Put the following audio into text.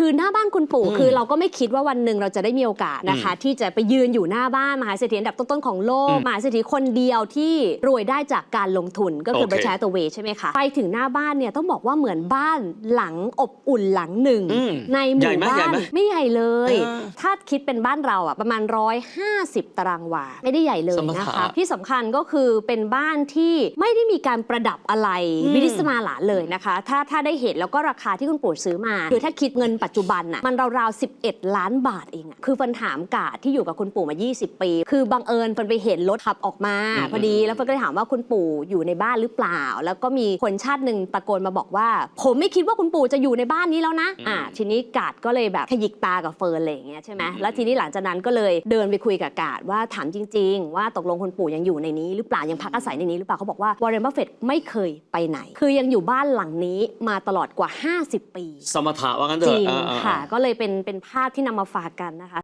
คือหน้าบ้านคุณปู่อืมคือเราก็ไม่คิดว่าวันหนึ่งเราจะได้มีโอกาสนะคะ ที่จะไปยืนอยู่หน้าบ้านมหาเศรษฐีอันดับต้นๆของโลกอืมมหาเศรษฐีคนเดียวที่รวยได้จากการลงทุนก็คือโอเคเบรชาตัวเวใช่ไหมคะไปถึงหน้าบ้านเนี่ยต้องบอกว่าเหมือนบ้านหลังอบอุ่นหลังหนึ่ง อืมในหใหญ่มู่ไหมบ้าใหญ่นไหมไม่ใหญ่เลย เออถ้าคิดเป็นบ้านเราอะประมาณ 150 ตารางวา ไม่ได้ใหญ่เลยสมนะถะคะ ที่สำคัญก็คือเป็นบ้านที่ไม่ได้มีการประดับอะไรอืม วิดิสมาหลาเลยนะคะ ถ้าถ้าได้เห็นแล้วก็ราคาที่คุณปู่ซื้อมาคือถ้าคิดเงินปัจจุบันน่ะมันราวๆ 11 ล้านบาทเองอะคือฟันถามกาดที่อยู่กับคุณปู่มา 20 ปี คือบังเอิญฟันไปเห็นรถขับออกมา อืม พอดีแล้วฟันก็เลยถามว่าคุณปู่อยู่ในบ้านหรือเปล่า แล้วก็มีคนชาติหนึ่งตะโกนมาบอกว่า ผมไม่คิดว่าคุณปู่จะอยู่ในบ้านนี้แล้วนะอ่าทีนี้กาดก็เลยแบบขยิกตากับเฟิร์นอะไรอย่างเงี้ยใช่ไหมแล้วทีนี้หลังจากนั้นก็เลยเดินไปคุยกับกาดว่าถามจริง ๆ ว่าตกลงคุณปู่ยังอยู่ในนี้ หรือเปล่ายังพักอาศัยในนี้หรือเปล่าเขาบอกว่าวอร์เรนบัฟเฟตไม่เคยไปไหน คือยังอยู่บ้านหลังนี้มาตลอดกว่า 50 ปี สมถะว่างั้นเถจอะริงอ่าๆๆค่ะ ก็เลยเป็นเป็นภาพที่นำมาฝากกันนะคะ